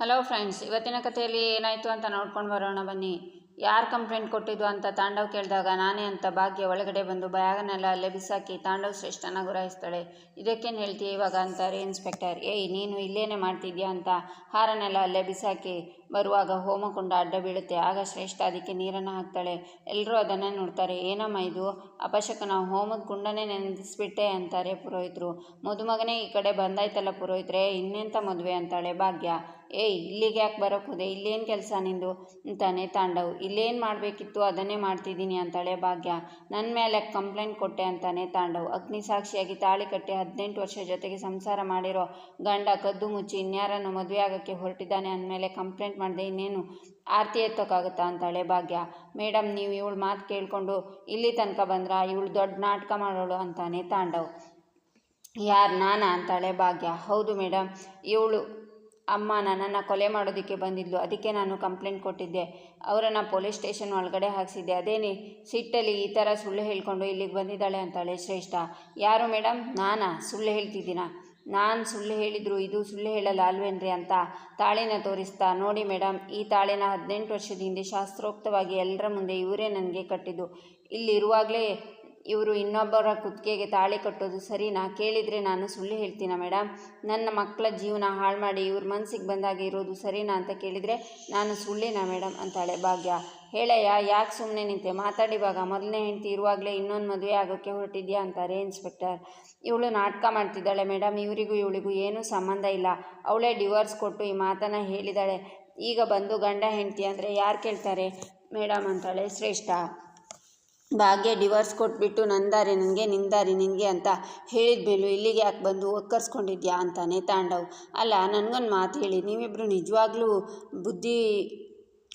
Hello friends ಇವತ್ತಿನ ಕಥೆಯಲ್ಲಿ ಏನಾಯಿತು ಅಂತ ನೋಡ್ಕೊಂಡು ಬರೋಣ ಬನ್ನಿ. ಯಾರು ಕಂಪ್ಲೇಂಟ್ ಕೊಟ್ಟಿದ್ದು ಅಂತ ತಾಂಡವ್ ಕೇಳಿದಾಗ ನಾನೇ ಅಂತ ಭಾಗ್ಯ ಒಳಗಡೆ ಬಂದು ಬಯಾಗನೆಲ್ಲ ಅಲ್ಲೇ ಬಿಸಾಕಿ ತಾಂಡವ್ ಶ್ರೇಷ್ಠನ ಗುರಾಯಿಸ್ತಾಳೆ. ಇದಕ್ಕೇನು ಹೇಳ್ತೀಯ ಇವಾಗ? ಅಂತಾರೆ ಇನ್ಸ್ಪೆಕ್ಟರ್ ಏಯ್, ನೀನು ಇಲ್ಲೇನೇ ಮಾಡ್ತಿದ್ಯಾ? ಅಂತ ಹಾರನೆಲ್ಲ ಅಲ್ಲೇ ಬಿಸಾಕಿ ಬರುವಾಗ ಹೋಮಕುಂಡ ಅಡ್ಡ ಬೀಳುತ್ತೆ. ಆಗ ಶ್ರೇಷ್ಠ ಅದಕ್ಕೆ ನೀರನ್ನು ಹಾಕ್ತಾಳೆ. ಎಲ್ಲರೂ ಅದನ್ನು ನೋಡ್ತಾರೆ. ಏನಮ್ಮ ಇದು? ಅಪಶಕನ ಹೋಮದ ಕುಂಡನೇ ನೆನೆಸ್ಬಿಟ್ಟೆ ಅಂತಾರೆ ಪುರೋಹಿತರು. ಮದುಮಗನೇ ಈ ಕಡೆ ಬಂದಾಯ್ತಲ್ಲ ಪುರೋಹಿತರೆ? ಇನ್ನೆಂಥ ಮದುವೆ ಅಂತಾಳೆ ಭಾಗ್ಯ. ಏಯ್ ಇಲ್ಲಿಗೆ ಯಾಕೆ ಬರೋಕ್ಕೆ ಇಲ್ಲೇನು ಕೆಲಸ ನಿಂದು? ಅಂತಾನೆ ತಾಂಡವ್. ಇಲ್ಲೇನು ಮಾಡಬೇಕಿತ್ತು ಅದನ್ನೇ ಮಾಡ್ತಿದ್ದೀನಿ ಅಂತಾಳೆ ಭಾಗ್ಯ. ನನ್ನ ಮೇಲೆ ಕಂಪ್ಲೇಂಟ್ ಕೊಟ್ಟೆ ಅಂತಾನೆ ತಾಂಡವ್. ಅಗ್ನಿ ಸಾಕ್ಷಿಯಾಗಿ ತಾಳಿ ಕಟ್ಟಿ ಹದಿನೆಂಟು ವರ್ಷ ಜೊತೆಗೆ ಸಂಸಾರ ಮಾಡಿರೋ ಗಂಡ ಕದ್ದು ಮುಚ್ಚಿ ಇನ್ಯಾರನ್ನು ಮದುವೆ ಆಗೋಕ್ಕೆ ಹೊರಟಿದ್ದಾನೆ ಅಂದಮೇಲೆ ಕಂಪ್ಲೇಂಟ್ ಮಾಡಿದೆ ಇನ್ನೇನು ಆರತಿ ಎತ್ತೋಕ್ಕಾಗುತ್ತಾ ಅಂತಾಳೆ ಭಾಗ್ಯ. ಮೇಡಮ್ ನೀವು ಇವಳು ಮಾತು ಕೇಳಿಕೊಂಡು ಇಲ್ಲಿ ತನಕ ಬಂದ್ರಾ? ಇವಳು ದೊಡ್ಡ ನಾಟಕ ಮಾಡೋಳು ಅಂತಾನೆ ತಾಂಡವ್. ಯಾರು ನಾನಾ ಅಂತಾಳೆ ಭಾಗ್ಯ. ಹೌದು ಮೇಡಮ್ ಇವಳು ಅಮ್ಮ ನನ್ನನ್ನು ಕೊಲೆ ಮಾಡೋದಕ್ಕೆ ಬಂದಿದ್ಲು. ಅದಕ್ಕೆ ನಾನು ಕಂಪ್ಲೇಂಟ್ ಕೊಟ್ಟಿದ್ದೆ. ಅವರನ್ನು ಪೊಲೀಸ್ ಸ್ಟೇಷನ್ ಒಳಗಡೆ ಹಾಕಿಸಿದ್ದೆ. ಅದೇನೇ? ಸಿಟ್ಟಲ್ಲಿ ಈ ಥರ ಸುಳ್ಳು ಹೇಳ್ಕೊಂಡು ಇಲ್ಲಿಗೆ ಬಂದಿದ್ದಾಳೆ ಅಂತಾಳೆ ಶ್ರೇಷ್ಠ. ಯಾರು ಮೇಡಮ್ ನಾನಾ? ಸುಳ್ಳು ಹೇಳ್ತಿದ್ದೀನಾ? ನಾನು ಸುಳ್ಳು ಹೇಳಿದ್ರು, ಇದು ಸುಳ್ಳು ಹೇಳಲ್ಲ ಅಲ್ವೇನ್ರಿ ಅಂತ ತಾಳಿನ ತೋರಿಸ್ತಾ, ನೋಡಿ ಮೇಡಮ್ ಈ ತಾಳಿನ ಹದಿನೆಂಟು ವರ್ಷದ ಹಿಂದೆ ಶಾಸ್ತ್ರೋಕ್ತವಾಗಿ ಎಲ್ಲರ ಮುಂದೆ ಇವರೇ ನನಗೆ ಕಟ್ಟಿದ್ದು. ಇಲ್ಲಿರುವಾಗಲೇ ಇವರು ಇನ್ನೊಬ್ಬರ ಕುತ್ತಿಗೆಗೆ ತಾಳಿ ಕಟ್ಟೋದು ಸರಿನಾ ಕೇಳಿದರೆ ನಾನು ಸುಳ್ಳು ಹೇಳ್ತೀನ ಮೇಡಮ್ ನನ್ನ ಮಕ್ಕಳ ಜೀವನ ಹಾಳು ಮಾಡಿ ಇವ್ರ ಮನಸ್ಸಿಗೆ ಬಂದಾಗ ಇರೋದು ಸರಿನಾ ಅಂತ ಕೇಳಿದರೆ ನಾನು ಸುಳ್ಳಿನ ಮೇಡಮ್ ಅಂತಾಳೆ ಭಾಗ್ಯ. ಹೇಳಯ್ಯ, ಯಾಕೆ ಸುಮ್ಮನೆ ನಿಂತೆ? ಮಾತಾಡಿವಾಗ ಮೊದಲನೇ ಹೆಂಡತಿ ಇರುವಾಗಲೇ ಇನ್ನೊಂದು ಮದುವೆ ಆಗೋಕ್ಕೆ ಹೊರಟಿದ್ಯಾ ಅಂತಾರೆ ಇನ್ಸ್ಪೆಕ್ಟರ್. ಇವಳು ನಾಟಕ ಮಾಡ್ತಿದ್ದಾಳೆ ಮೇಡಮ್ ಇವರಿಗೂ ಇವಳಿಗೂ ಏನೂ ಸಂಬಂಧ ಇಲ್ಲ. ಅವಳೇ ಡಿವೋರ್ಸ್ ಕೊಟ್ಟು ಈ ಮಾತನ್ನು ಹೇಳಿದಾಳೆ. ಈಗ ಬಂದು ಗಂಡ ಹೆಂಡತಿ ಅಂದರೆ ಯಾರು ಕೇಳ್ತಾರೆ? ಮೇಡಮ್ ಅಂತಾಳೆ ಶ್ರೇಷ್ಠ. ಭಾಗ್ಯ ಡಿವೋರ್ಸ್ ಕೊಟ್ಬಿಟ್ಟು ನಂದಾರಿ ದಾರಿ ನನಗೆ ನಿಂದಾರಿ, ನಿನಗೆ ಅಂತ ಹೇಳಿದ ಮೇಲೂ ಇಲ್ಲಿಗೆ ಯಾಕೆ ಬಂದು ಒಕ್ಕರ್ಸ್ಕೊಂಡಿದ್ಯಾ ಅಂತಾನೆ ತಾಂಡವ್. ಅಲ್ಲ, ನನಗೊಂದು ಮಾತು ಹೇಳಿ ನೀವಿಬ್ಬರು ನಿಜವಾಗ್ಲೂ ಬುದ್ಧಿ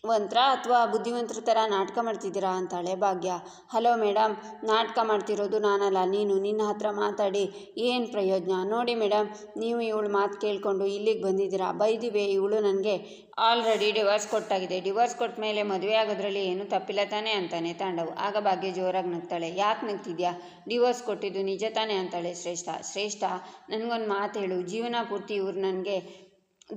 ವಂತ್ರ ಅಥವಾ ಬುದ್ಧಿವಂತರ ಥರ ನಾಟಕ ಮಾಡ್ತಿದ್ದೀರಾ ಅಂತಾಳೆ ಭಾಗ್ಯ. ಹಲೋ ಮೇಡಮ್ ನಾಟಕ ಮಾಡ್ತಿರೋದು ನಾನಲ್ಲ, ನೀನು ನಿನ್ನ ಹತ್ರ ಮಾತಾಡಿ, ಏನು ಪ್ರಯೋಜನ? ನೋಡಿ ಮೇಡಮ್ ನೀವು ಇವಳು ಮಾತು ಕೇಳಿಕೊಂಡು ಇಲ್ಲಿಗೆ ಬಂದಿದ್ದೀರಾ? ಬೈದಿವೆ ಇವಳು ನನಗೆ. Already divorce ಕೊಟ್ಟಾಗಿದೆ. ಡಿವೋರ್ಸ್ ಕೊಟ್ಟ ಮೇಲೆ ಮದುವೆ ಆಗೋದ್ರಲ್ಲಿ ಏನು ತಪ್ಪಿಲ್ಲ ತಾನೆ ಅಂತಾನೆ ತಾಂಡವು. ಆಗ ಭಾಗ್ಯ ಜೋರಾಗಿ ನಗ್ತಾಳೆ. ಯಾಕೆ ನಗ್ತಿದ್ಯಾ? ಡಿವೋರ್ಸ್ ಕೊಟ್ಟಿದ್ದು ನಿಜ ತಾನೇ ಅಂತಾಳೆ ಶ್ರೇಷ್ಠ. ಶ್ರೇಷ್ಠ, ನನಗೊಂದು ಮಾತು ಹೇಳು. ಜೀವನ ಪೂರ್ತಿ ಇವ್ರು ನನಗೆ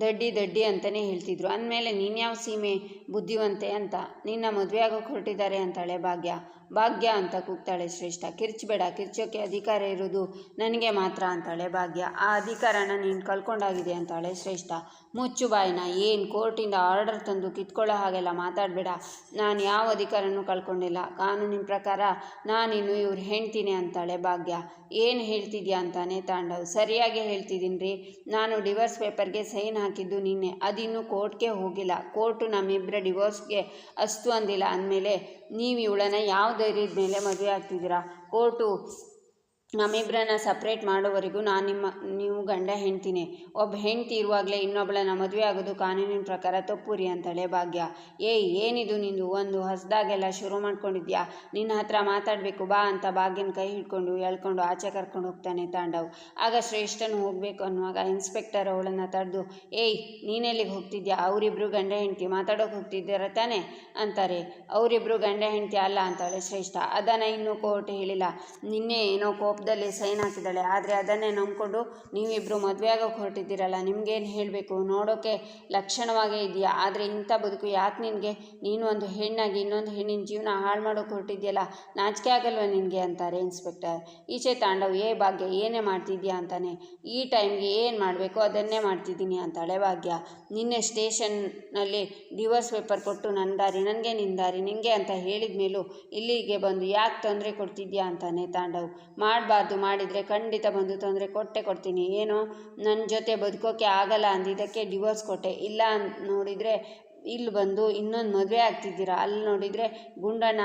ದಡ್ಡಿ ದಡ್ಡಿ ಅಂತಲೇ ಹೇಳ್ತಿದ್ರು. ಅಂದಮೇಲೆ ನೀನ್ಯಾವ ಸೀಮೆ ಬುದ್ಧಿವಂತೆ ಅಂತ. ನಿನ್ನ ಮದುವೆ ಆಗೋಕೆ ಹೊರಟಿದ್ದಾರೆ ಅಂತಾಳೆ ಭಾಗ್ಯ. ಭಾಗ್ಯ ಅಂತ ಕೂಗ್ತಾಳೆ ಶ್ರೇಷ್ಠ. ಕಿರ್ಚಬೇಡ ಕಿರ್ಚೋಕ್ಕೆ ಅಧಿಕಾರ ಇರೋದು ನನಗೆ ಮಾತ್ರ ಅಂತಾಳೆ ಭಾಗ್ಯ. ಆ ಅಧಿಕಾರನ ನೀನು ಕಳ್ಕೊಂಡಾಗಿದೆ ಅಂತಾಳೆ ಶ್ರೇಷ್ಠ. ಮುಚ್ಚು ಬಾಯಿನ, ಏನು ಕೋರ್ಟಿಂದ ಆರ್ಡರ್ ತಂದು ಕಿತ್ಕೊಳ್ಳೋ ಹಾಗೆಲ್ಲ ಮಾತಾಡಬೇಡ. ನಾನು ಯಾವ ಅಧಿಕಾರನೂ ಕಳ್ಕೊಂಡಿಲ್ಲ. ಕಾನೂನಿನ ಪ್ರಕಾರ ನಾನಿನ್ನು ಇವ್ರು ಹೆಣ್ತೀನಿ ಅಂತಾಳೆ ಭಾಗ್ಯ. ಏನು ಹೇಳ್ತಿದ್ಯಾ ಅಂತಾನೆ ತಾಂಡವ್. ಸರಿಯಾಗಿ ಹೇಳ್ತಿದ್ದೀನಿ ರೀ ನಾನು ಡಿವೋರ್ಸ್ ಪೇಪರ್ಗೆ ಸೈನ್ ಹಾಕಿದ್ದು ನಿನ್ನೆ. ಅದಿನ್ನೂ ಕೋರ್ಟ್ಗೆ ಹೋಗಿಲ್ಲ. ಕೋರ್ಟು ನಮ್ಮಿಬ್ಬರ ಡಿವೋರ್ಸ್ಗೆ ಅಸ್ತು ಅಂದಿಲ್ಲ ಅಂದಮೇಲೆ ನೀವು ಇವಳನ್ನ ಯಾವ ಧೈರ್ಯದ ಮೇಲೆ ಮದುವೆ ಆಗ್ತಿದ್ದೀರಾ? ಕೋರ್ಟು ನಮ್ಮಿಬ್ಬರನ್ನ ಸಪ್ರೇಟ್ ಮಾಡೋವರೆಗೂ ನಾನು ನಿಮ್ಮ, ನೀವು ಗಂಡ ಹೆಂಡ್ತೀನಿ. ಒಬ್ಬ ಹೆಂಡ್ತಿ ಇರುವಾಗಲೇ ಇನ್ನೊಬ್ಬಳನ್ನ ಮದುವೆ ಆಗೋದು ಕಾನೂನಿನ ಪ್ರಕಾರ ತಪ್ಪು ರೀ ಅಂತಾಳೆ ಭಾಗ್ಯ. ಏಯ್, ಏನಿದು ನಿಂದು? ಒಂದು ಹೊಸದಾಗೆಲ್ಲ ಶುರು ಮಾಡ್ಕೊಂಡಿದ್ಯಾ? ನಿನ್ನ ಹತ್ರ ಮಾತಾಡಬೇಕು, ಬಾ ಅಂತ ಭಾಗ್ಯನ ಕೈ ಹಿಡ್ಕೊಂಡು ಎಳ್ಕೊಂಡು ಆಚೆ ಕರ್ಕೊಂಡು ಹೋಗ್ತಾನೆ ತಾಂಡವ್. ಆಗ ಶ್ರೇಷ್ಠನು ಹೋಗಬೇಕು ಅನ್ನುವಾಗ ಇನ್ಸ್ಪೆಕ್ಟರ್ ಅವಳನ್ನು ತಡೆದು, ಏಯ್, ನೀನೆಲ್ಲಿಗೆ ಹೋಗ್ತಿದ್ಯಾ? ಅವರಿಬ್ಬರು ಗಂಡ ಹೆಂಡ್ತಿ ಮಾತಾಡೋಕೆ ಹೋಗ್ತಿದ್ದೀರ ತಾನೆ? ಅಂತಾರೆ. ಅವರಿಬ್ಬರು ಗಂಡ ಹೆಂಡ್ತಿ ಅಲ್ಲ ಅಂತಾಳೆ ಶ್ರೇಷ್ಠ. ಅದನ್ನು ಇನ್ನೂ ಕೋರ್ಟ್ ಹೇಳಿಲ್ಲ. ನಿನ್ನೆ ಏನೋ ಕೋಪದಲ್ಲಿ ಸೈನ್ ಹಾಕಿದ್ದಾಳೆ. ಆದರೆ ಅದನ್ನೇ ನಂಬಿಕೊಂಡು ನೀವಿಬ್ಬರು ಮದುವೆ ಆಗೋಕೆ ಹೊರಟಿದ್ದೀರಲ್ಲ, ನಿಮಗೇನು ಹೇಳಬೇಕು? ನೋಡೋಕೆ ಲಕ್ಷಣವಾಗೇ ಇದೆಯಾ ಆದರೆ ಇಂಥ ಬದುಕು ಯಾಕೆ ನಿನಗೆ? ನೀನು ಒಂದು ಹೆಣ್ಣಾಗಿ ಇನ್ನೊಂದು ಹೆಣ್ಣಿನ ಜೀವನ ಹಾಳು ಮಾಡೋಕೆ ಹೊರಟಿದ್ಯಲ್ಲ ನಾಚಿಕೆ ಆಗಲ್ವ ನಿನಗೆ ಅಂತಾರೆ ಇನ್ಸ್ಪೆಕ್ಟರ್. ಈಚೆ ತಾಂಡವ್, ಏ ಭಾಗ್ಯ, ಏನೇ ಮಾಡ್ತಿದ್ಯಾ ಅಂತಾನೆ. ಈ ಟೈಮ್ಗೆ ಏನು ಮಾಡಬೇಕು? ಅದನ್ನೇ ಮಾಡ್ತಿದ್ದೀನಿ ಅಂತಾಳೆ ಭಾಗ್ಯ. ನಿನ್ನೆ ಸ್ಟೇಷನ್ನಲ್ಲಿ ಡಿವೋರ್ಸ್ ಪೇಪರ್ ಕೊಟ್ಟು ನನ್ನ ದಾರಿ, ನನಗೆ ನಿನ್ನ ದಾರಿ ನಿನಗೆ ಅಂತ ಹೇಳಿದ ಮೇಲೂ ಇಲ್ಲಿಗೆ ಬಂದು ಯಾಕೆ ತೊಂದರೆ ಕೊಡ್ತಿದ್ಯಾ ಅಂತಾನೆ ತಾಂಡವ್. ಮಾಡಬಾರ್ದು. ಮಾಡಿದರೆ ಖಂಡಿತ ಬಂದು ತೊಂದರೆ ಕೊಟ್ಟೆ ಕೊಡ್ತೀನಿ. ಏನೋ ನನ್ನ ಜೊತೆ ಬದುಕೋಕ್ಕೆ ಆಗಲ್ಲ ಅಂದಿದ್ದಕ್ಕೆ ಡಿವೋರ್ಸ್ ಕೊಟ್ಟೆ. ಇಲ್ಲ ಅಂತ ನೋಡಿದರೆ ಇಲ್ಲಿ ಬಂದು ಇನ್ನೊಂದು ಮದುವೆ ಆಗ್ತಿದ್ದೀರಾ? ಅಲ್ಲಿ ನೋಡಿದರೆ ಗುಂಡನ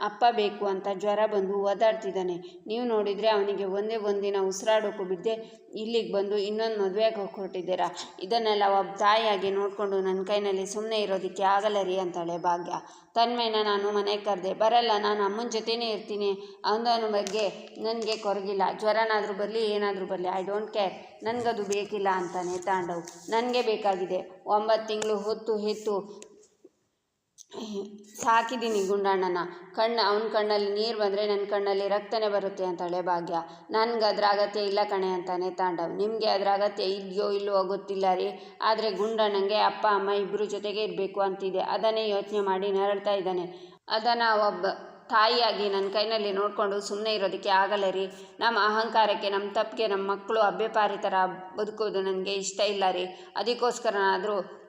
ಅಪ್ಪ ಬೇಕು ಅಂತ ಜ್ವರ ಬಂದು ಓದಾಡ್ತಿದ್ದಾನೆ ನೀವು ನೋಡಿದರೆ ಅವನಿಗೆ ಒಂದೇ ಒಂದಿನ ಉಸಿರಾಡೋಕ್ಕೂ ಬಿದ್ದೆ ಇಲ್ಲಿಗೆ ಬಂದು ಇನ್ನೊಂದು ಮದುವೆಗೆ ಹೊರಟಿದ್ದೀರಾ? ಇದನ್ನೆಲ್ಲ ಒಬ್ಬ ತಾಯಿಯಾಗಿ ನೋಡಿಕೊಂಡು ನನ್ನ ಕೈನಲ್ಲಿ ಸುಮ್ಮನೆ ಇರೋದಕ್ಕೆ ಆಗಲ್ಲ ರೀ ಅಂತಾಳೆ ಭಾಗ್ಯ. ತನ್ಮೇನ ನಾನು ಮನೆಗೆ ಕರೆದೆ. ಬರಲ್ಲ, ನಾನು ಅಮ್ಮನ ಜೊತೆನೇ ಇರ್ತೀನಿ. ಅವನ ಬಗ್ಗೆ ನನಗೆ ಕೊರಗಿಲ್ಲ. ಜ್ವರನಾದರೂ ಬರಲಿ, ಏನಾದರೂ ಬರಲಿ ಐ ಡೋಂಟ್ ಕೇರ್ ನನಗದು ಬೇಕಿಲ್ಲ ಅಂತಾನೆ ತಾಂಡವ್. ನನಗೆ ಬೇಕಾಗಿದೆ. ಒಂಬತ್ತು ತಿಂಗಳು ಹೊತ್ತು ಹೆತ್ತು ಸಾಕಿದ್ದೀನಿ ಗುಂಡಣ್ಣನ. ಕಣ್ಣು, ಅವನ ಕಣ್ಣಲ್ಲಿ ನೀರು ಬಂದರೆ ನನ್ನ ಕಣ್ಣಲ್ಲಿ ರಕ್ತನೇ ಬರುತ್ತೆ ಅಂತಾಳೆ ಭಾಗ್ಯ. ನನಗೆ ಅದರ ಅಗತ್ಯ ಇಲ್ಲ ಕಣೆ ಅಂತಾನೆ ತಾಂಡವ್. ನಿಮಗೆ ಅದರ ಅಗತ್ಯ ಇದೆಯೋ ಇಲ್ಲವೋ ಗೊತ್ತಿಲ್ಲ ರೀ. ಆದರೆ ಗುಂಡಣ್ಣಂಗೆ ಅಪ್ಪ, ಅಮ್ಮ ಇಬ್ಬರು ಜೊತೆಗೆ ಇರಬೇಕು ಅಂತಿದೆ. ಅದನ್ನೇ ಯೋಚನೆ ಮಾಡಿ ನರಳ್ತಾ ಇದ್ದಾನೆ. ಅದನ್ನು ಒಬ್ಬ ತಾಯಿಯಾಗಿ ನನ್ನ ಕೈನಲ್ಲಿ ನೋಡಿಕೊಂಡು ಸುಮ್ಮನೆ ಇರೋದಕ್ಕೆ ಆಗಲ್ಲ ರೀ. ನಮ್ಮ ಅಹಂಕಾರಕ್ಕೆ, ನಮ್ಮ ತಪ್ಪಿಗೆ, ನಮ್ಮ ಮಕ್ಕಳು ಅಭ್ಯಪಾರಿ ಥರ ಬದುಕೋದು ನನಗೆ ಇಷ್ಟ ಇಲ್ಲ ರೀ. ಅದಕ್ಕೋಸ್ಕರನಾದರೂ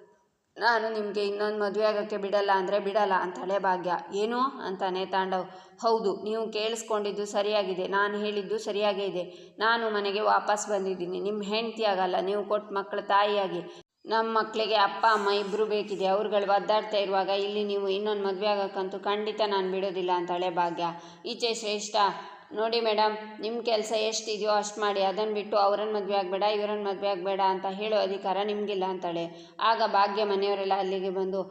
ನಾನು ನಿಮಗೆ ಇನ್ನೊಂದು ಮದುವೆ ಆಗೋಕ್ಕೆ ಬಿಡಲ್ಲ ಅಂದರೆ ಬಿಡಲ್ಲ ಅಂತಾಳೆ ಭಾಗ್ಯ. ಏನು? ಅಂತಾನೆ ತಾಂಡವ್. ಹೌದು, ನೀವು ಕೇಳಿಸ್ಕೊಂಡಿದ್ದು ಸರಿಯಾಗಿದೆ. ನಾನು ಹೇಳಿದ್ದು ಸರಿಯಾಗೇ ಇದೆ. ನಾನು ಮನೆಗೆ ವಾಪಸ್ ಬಂದಿದ್ದೀನಿ. ನಿಮ್ಮ ಹೆಂಡತಿ ಆಗಲ್ಲ. ನೀವು ಕೊಟ್ಟ ಮಕ್ಕಳ ತಾಯಿಯಾಗಿ. ನಮ್ಮ ಮಕ್ಕಳಿಗೆ ಅಪ್ಪ, ಅಮ್ಮ ಇಬ್ಬರು ಬೇಕಿದೆ. ಅವ್ರುಗಳು ಒದ್ದಾಡ್ತಾ ಇರುವಾಗ ಇಲ್ಲಿ ನೀವು ಇನ್ನೊಂದು ಮದುವೆ ಆಗೋಕ್ಕಂತೂ ಖಂಡಿತ ನಾನು ಬಿಡೋದಿಲ್ಲ ಅಂತಾಳೆ ಭಾಗ್ಯ. ಈಚೆ ಶ್ರೇಷ್ಠ. ನೋಡಿ ಮೇಡಮ್ ನಿಮ್ಮ ಕೆಲಸ ಎಷ್ಟಿದೆಯೋ ಅಷ್ಟು ಮಾಡಿ ಅದನ್ನು ಬಿಟ್ಟು ಅವರನ್ನು ಮದುವೆ ಆಗಬೇಡ ಇವರನ್ನು ಮದುವೆ ಆಗಬೇಡ ಅಂತ ಹೇಳೋ ಅಧಿಕಾರ ನಿಮಗಿಲ್ಲ ಅಂತಾಳೆ. ಆಗ ಭಾಗ್ಯ ಮನೆಯವರೆಲ್ಲ ಅಲ್ಲಿಗೆ ಬಂದು,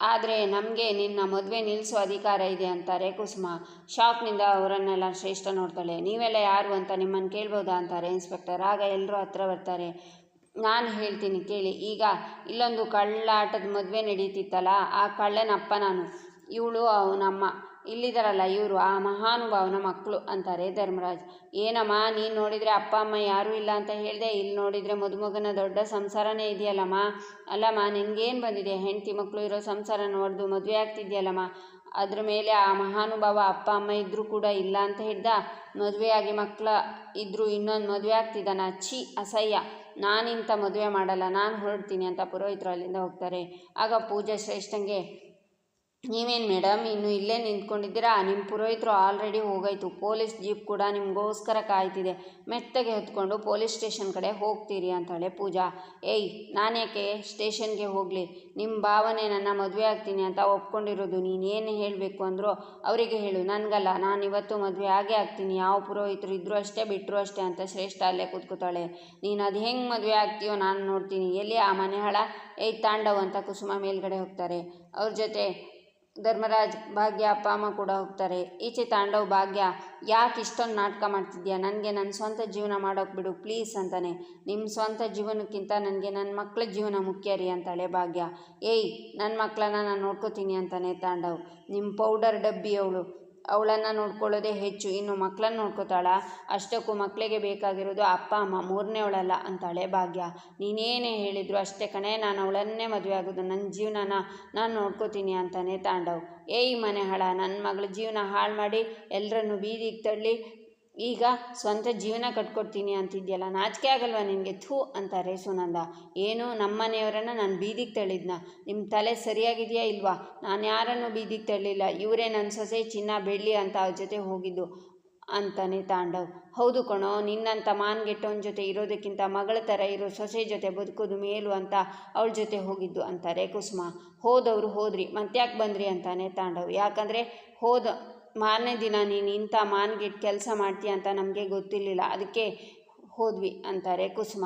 ಆದರೆ ನಮಗೆ ನಿನ್ನ ಮದುವೆ ನಿಲ್ಲಿಸೋ ಅಧಿಕಾರ ಇದೆ ಅಂತಾರೆ ಕುಸುಮ. ಶಾಕ್ನಿಂದ ಅವರನ್ನೆಲ್ಲ ಶ್ರೇಷ್ಠ ನೋಡ್ತಾಳೆ. ನೀವೆಲ್ಲ ಯಾರು ಅಂತ ನಿಮ್ಮನ್ನು ಕೇಳ್ಬೋದಾ? ಅಂತಾರೆ ಇನ್ಸ್ಪೆಕ್ಟರ್. ಆಗ ಎಲ್ಲರೂ ಹತ್ರ ಬರ್ತಾರೆ. ನಾನು ಹೇಳ್ತೀನಿ ಕೇಳಿ, ಈಗ ಇಲ್ಲೊಂದು ಕಳ್ಳಾಟದ ಮದುವೆ ನಡೀತಿತ್ತಲ್ಲ, ಆ ಕಳ್ಳನಪ್ಪ ನಾನು, ಇವಳು ಅವನಮ್ಮ ಇಲ್ಲಿದ್ದಾರಲ್ಲ ಇವರು, ಆ ಮಹಾನುಭಾವನ ಮಕ್ಕಳು ಅಂತಾರೆ ಧರ್ಮರಾಜ್. ಏನಮ್ಮ, ನೀನು ನೋಡಿದರೆ ಅಪ್ಪ, ಅಮ್ಮ ಯಾರೂ ಇಲ್ಲ ಅಂತ ಹೇಳಿದೆ ಇಲ್ಲಿ ನೋಡಿದರೆ ಮದುಮಗನ ದೊಡ್ಡ ಸಂಸಾರನೇ ಇದೆಯಲ್ಲಮ್ಮ. ಅಲ್ಲಮ್ಮ, ನಿನಗೇನು ಬಂದಿದೆ? ಹೆಂಡತಿ ಮಕ್ಕಳು ಇರೋ ಸಂಸಾರ ನೋಡ್ದು ಮದುವೆ ಆಗ್ತಿದೆಯಲ್ಲಮ್ಮ. ಅದ್ರ ಮೇಲೆ ಆ ಮಹಾನುಭಾವ ಅಪ್ಪ, ಅಮ್ಮ ಇದ್ದರೂ ಕೂಡ ಇಲ್ಲ ಅಂತ ಹಿಡ್ದ ಮದುವೆಯಾಗಿ ಮಕ್ಕಳ ಇದ್ದರೂ ಇನ್ನೊಂದು ಮದುವೆ ಆಗ್ತಿದ್ದಾನ? ಛಿ, ಅಸಹ್ಯ. ನಾನಿಂಥ ಮದುವೆ ಮಾಡಲ್ಲ ನಾನು ಹೊರಡ್ತೀನಿ ಅಂತ ಪುರೋಹಿತರು ಅಲ್ಲಿಂದ ಹೋಗ್ತಾರೆ. ಆಗ ಪೂಜಾ ಶ್ರೇಷ್ಠಂಗೆ ನೀವೇನು ಮೇಡಮ್, ಇನ್ನು ಇಲ್ಲೇ ನಿಂತ್ಕೊಂಡಿದ್ದೀರಾ? ನಿಮ್ಮ ಪುರೋಹಿತರು ಆಲ್ರೆಡಿ ಹೋಗೋಯ್ತು. ಪೊಲೀಸ್ ಜೀಪ್ ಕೂಡ ನಿಮಗೋಸ್ಕರ ಕಾಯ್ತಿದೆ. ಮೆತ್ತಗೆ ಹೊತ್ಕೊಂಡು ಪೊಲೀಸ್ ಸ್ಟೇಷನ್ ಕಡೆ ಹೋಗ್ತೀರಿ ಅಂತಾಳೆ ಪೂಜಾ. ಏಯ್, ನಾನ್ಯಾಕೆ ಸ್ಟೇಷನ್ಗೆ ಹೋಗಲಿ? ನಿಮ್ಮ ಭಾವನೆ ನನ್ನ ಮದುವೆ ಆಗ್ತೀನಿ ಅಂತ ಒಪ್ಕೊಂಡಿರೋದು. ನೀನು ಏನು ಹೇಳಬೇಕು ಅಂದರೂ ಅವರಿಗೆ ಹೇಳು. ನನಗಲ್ಲ ನಾನು ಇವತ್ತು ಮದುವೆ ಆಗೇ ಆಗ್ತೀನಿ. ಯಾವ ಪುರೋಹಿತರು ಇದ್ದರೂ ಅಷ್ಟೇ ಬಿಟ್ಟರು ಅಷ್ಟೇ ಅಂತ ಶ್ರೇಷ್ಠ ಅಲ್ಲೇ ಕೂತ್ಕೋತಾಳೆ. ನೀನು ಅದು ಹೆಂಗೆ ಮದುವೆ ಆಗ್ತೀಯೋ ನಾನು ನೋಡ್ತೀನಿ. ಎಲ್ಲಿ ಆ ಮನೆ ಹಳ ಏಯ್, ತಾಂಡವ್ ಅಂತ ಕುಸುಮ ಮೇಲ್ಗಡೆ ಹೋಗ್ತಾರೆ. ಅವ್ರ ಜೊತೆ ಧರ್ಮರಾಜ್ ಭಾಗ್ಯ ಅಪ್ಪ ಅಮ್ಮ ಕೂಡ ಹೋಗ್ತಾರೆ. ಈಚೆ ತಾಂಡವ್ ಭಾಗ್ಯ, ಯಾಕೆ ಇಷ್ಟೊಂದು ನಾಟಕ ಮಾಡ್ತಿದ್ಯಾ? ನನಗೆ ನನ್ನ ಸ್ವಂತ ಜೀವನ ಮಾಡೋಕೆ ಬಿಡು ಪ್ಲೀಸ್ ಅಂತಾನೆ. ನಿಮ್ಮ ಸ್ವಂತ ಜೀವನಕ್ಕಿಂತ ನನಗೆ ನನ್ನ ಮಕ್ಕಳ ಜೀವನ ಮುಖ್ಯ ರೀ ಅಂತಾಳೆ ಭಾಗ್ಯ. ಏಯ್ ನನ್ನ ಮಕ್ಕಳನ್ನ ನಾನು ನೋಡ್ಕೋತೀನಿ ಅಂತಾನೆ ತಾಂಡವ್. ನಿಮ್ಮ ಪೌಡರ್ ಡಬ್ಬಿ ಅವಳು ಅವಳನ್ನು ನೋಡ್ಕೊಳ್ಳೋದೇ ಹೆಚ್ಚು. ಇನ್ನು ಮಕ್ಕಳನ್ನ ನೋಡ್ಕೋತಾಳ. ಅಷ್ಟಕ್ಕೂ ಮಕ್ಕಳಿಗೆ ಬೇಕಾಗಿರೋದು ಅಪ್ಪ, ಅಮ್ಮ ಮೂರನೇವಳಲ್ಲ ಅಂತಾಳೆ ಭಾಗ್ಯ. ನೀನೇನೇ ಹೇಳಿದ್ರು ಅಷ್ಟೇ ಕಣೆ, ನಾನು ಅವಳನ್ನೇ ಮದುವೆ ಆಗೋದು. ನನ್ನ ಜೀವನನ ನಾನು ನೋಡ್ಕೋತೀನಿ ಅಂತಾನೆ ತಾಂಡವ್. ಏಯ್ ಮನೆ ಹಾಳ ನನ್ನ ಮಗಳ ಜೀವನ ಹಾಳು ಮಾಡಿ ಎಲ್ಲರನ್ನು ಬೀದಿಗೆ ತಳ್ಳಿ ಈಗ ಸ್ವಂತ ಜೀವನ ಕಟ್ಕೊಡ್ತೀನಿ ಅಂತಿದ್ಯಲ್ಲ, ನಾಚಿಕೆ ಆಗಲ್ವಾ ನಿನಗೆ? ಥೂ ಅಂತಾರೆ ಸುನಂದ. ಏನು ನಮ್ಮ ಮನೆಯವರನ್ನು ನಾನು ಬೀದಿಗೆ ತಳ್ಳಿದ್ನ. ನಿಮ್ಮ ತಲೆ ಸರಿಯಾಗಿದೆಯಾ ಇಲ್ವಾ? ನಾನು ಯಾರನ್ನು ಬೀದಿಗೆ ತಳ್ಳಿಲ್ಲ. ಇವರೇ ನನ್ನ ಸೊಸೆ ಚಿನ್ನ ಬೆಳ್ಳಿ ಅಂತ ಅವ್ರ ಜೊತೆ ಹೋಗಿದ್ದು ಅಂತಾನೆ ತಾಂಡವ್. ಹೌದು ಕಣೋ ನಿನ್ನಂಥ ಮಾನ್ಗೆಟ್ಟವನ ಜೊತೆ ಇರೋದಕ್ಕಿಂತ ಮಗಳ ಥರ ಇರೋ ಸೊಸೆ ಜೊತೆ ಬದುಕೋದು ಮೇಲು ಅಂತ ಅವಳ ಜೊತೆ ಹೋಗಿದ್ದು ಅಂತಾರೆ ಕುಸುಮ. ಹೋದವರು ಹೋದ್ರಿ, ಮತ್ತ್ಯಾಕೆ ಬಂದ್ರಿ ಅಂತಾನೆ ತಾಂಡವ್. ಯಾಕಂದರೆ ಹೋದ ಮಾರನೇ ದಿನ ನೀನು ಇಂಥ ಮಾನ್ಗಿಟ್ಟು ಕೆಲಸ ಮಾಡ್ತೀಯ ಅಂತ ನಮಗೆ ಗೊತ್ತಿರಲಿಲ್ಲ. ಅದಕ್ಕೆ ಹೋದ್ವಿ ಅಂತಾರೆ ಕುಸುಮ.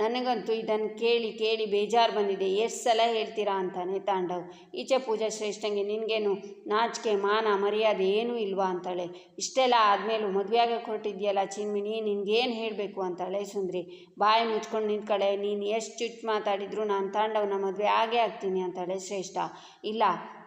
ನನಗಂತೂ ಇದನ್ನು ಕೇಳಿ ಕೇಳಿ ಬೇಜಾರು ಬಂದಿದೆ. ಎಷ್ಟು ಸಲ ಹೇಳ್ತೀರಾ ಅಂತಾನೆ ತಾಂಡವ್. ಈಚೆ ಪೂಜಾ ಶ್ರೇಷ್ಠಂಗೆ, ನಿನಗೇನು ನಾಚಿಕೆ, ಮಾನ, ಮರ್ಯಾದೆ ಏನೂ ಇಲ್ವಾ ಅಂತಾಳೆ. ಇಷ್ಟೆಲ್ಲ ಆದಮೇಲೂ ಮದುವೆ ಕೊಟ್ಟಿದ್ಯಲ್ಲ ಚಿನ್ಮಿನಿ ನಿನಗೇನು ಹೇಳಬೇಕು ಅಂತಾಳೆ ಸುಂದ್ರಿ. ಬಾಯಿ ಮುಚ್ಕೊಂಡು ನಿಂತ್ಕಳೆ, ನೀನು ಎಷ್ಟು ಚುಚ್ಚು ಮಾತಾಡಿದ್ರು ನಾನು ತಾಂಡವನ ಮದುವೆ ಆಗೇ ಆಗ್ತೀನಿ ಅಂತಾಳೆ ಶ್ರೇಷ್ಠ. ಇಲ್ಲ,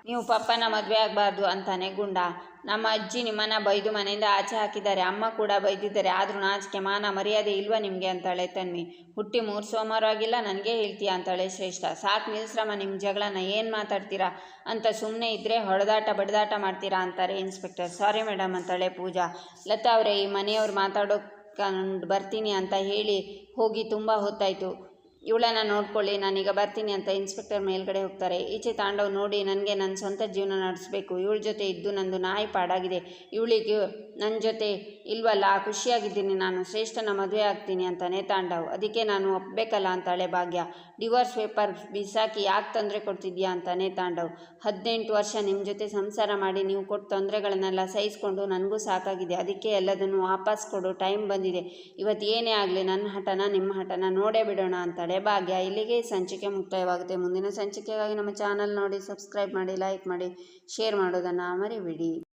ನೀವು ಪಪ್ಪನ ಮದುವೆ ಆಗಬಾರ್ದು ಅಂತಾನೆ ಗುಂಡ. ನಮ್ಮ ಅಜ್ಜಿ ನಿಮ್ಮನ್ನು ಬೈದು ಮನೆಯಿಂದ ಆಚೆ ಹಾಕಿದ್ದಾರೆ. ಅಮ್ಮ ಕೂಡ ಬೈದಿದ್ದಾರೆ. ಆದರೂ ನಾಚಿಕೆ, ಮಾನ, ಮರ್ಯಾದೆ ಇಲ್ವಾ ನಿಮಗೆ? ಅಂತಾಳೆ ತನ್ವಿ. ಹುಟ್ಟಿ ಮೂರು ಸೋಮವಾರ ಆಗಿಲ್ಲ, ನನಗೆ ಹೇಳ್ತೀಯ? ಅಂತಾಳೆ ಶ್ರೇಷ್ಠ. ಸಾಕು ನಿಲ್ಸ್ರಮ್ಮ ನಿಮ್ಮ ಜಗಳನ ಏನು ಮಾತಾಡ್ತೀರಾ? ಅಂತ ಸುಮ್ಮನೆ ಇದ್ದರೆ ಹೊಡೆದಾಟ, ಬಡಿದಾಟ ಮಾಡ್ತೀರಾ? ಅಂತಾರೆ ಇನ್ಸ್ಪೆಕ್ಟರ್. ಸಾರಿ ಮೇಡಮ್, ಅಂತಾಳೆ ಪೂಜಾ. ಲತಾ ಅವರೇ, ಈ ಮನೆಯವ್ರು ಮಾತಾಡೋ ಕಂಡು ಬರ್ತೀನಿ ಅಂತ ಹೇಳಿ ಹೋಗಿ ತುಂಬ ಹೊತ್ತಾಯಿತು. ಇವಳನ್ನು ನೋಡ್ಕೊಳ್ಳಿ, ನಾನೀಗ ಬರ್ತೀನಿ ಅಂತ ಇನ್ಸ್ಪೆಕ್ಟರ್ ಮೇಲ್ಗಡೆ ಹೋಗ್ತಾರೆ. ಈಚೆ ತಾಂಡವ್ ನೋಡಿ, ನನಗೆ ನನ್ನ ಸ್ವಂತ ಜೀವನ ನಡೆಸಬೇಕು. ಇವಳ ಜೊತೆ ಇದ್ದು ನಂದು ನಾಯಿ ಪಾಡಾಗಿದೆ. ಇವಳಿಗೆ ನನ್ನ ಜೊತೆ ಇಲ್ವಲ್ಲ, ಖುಷಿಯಾಗಿದ್ದೀನಿ ನಾನು. ಶ್ರೇಷ್ಠನ ಮದುವೆ ಆಗ್ತೀನಿ ಅಂತಾನೆ ತಾಂಡವ್. ಅದಕ್ಕೆ ನಾನು ಒಪ್ಪಬೇಕಲ್ಲ ಅಂತಾಳೆ ಭಾಗ್ಯ. ಡಿವೋರ್ಸ್ ಪೇಪರ್ ಬಿಸಾಕಿ ಯಾಕೆ ತೊಂದರೆ ಕೊಡ್ತಿದ್ಯಾ ಅಂತಾನೆ ತಾಂಡವ್. ಹದಿನೆಂಟು ವರ್ಷ ನಿಮ್ಮ ಜೊತೆ ಸಂಸಾರ ಮಾಡಿ, ನೀವು ಕೊಟ್ಟು ತೊಂದರೆಗಳನ್ನೆಲ್ಲ ಸಹಿಸ್ಕೊಂಡು ನನಗೂ ಸಾಕಾಗಿದೆ. ಅದಕ್ಕೆ ಎಲ್ಲದನ್ನು ವಾಪಸ್ ಕೊಡು ಟೈಮ್ ಬಂದಿದೆ. ಇವತ್ತು ಏನೇ ಆಗಲಿ ನನ್ನ ಹಠನ ನಿಮ್ಮ ಹಠನ ನೋಡೇ ಬಿಡೋಣ ಅಂತಾಳೆ ಭಾಗ್ಯ. ಇಲ್ಲಿಗೆ ಸಂಚಿಕೆ ಮುಕ್ತಾಯವಾಗುತ್ತೆ. ಮುಂದಿನ ಸಂಚಿಕೆಗಾಗಿ ನಮ್ಮ ಚಾನಲ್ ನೋಡಿ, ಸಬ್ಸ್ಕ್ರೈಬ್ ಮಾಡಿ, ಲೈಕ್ ಮಾಡಿ, ಶೇರ್ ಮಾಡೋದನ್ನು ಮರಿಬೇಡಿ.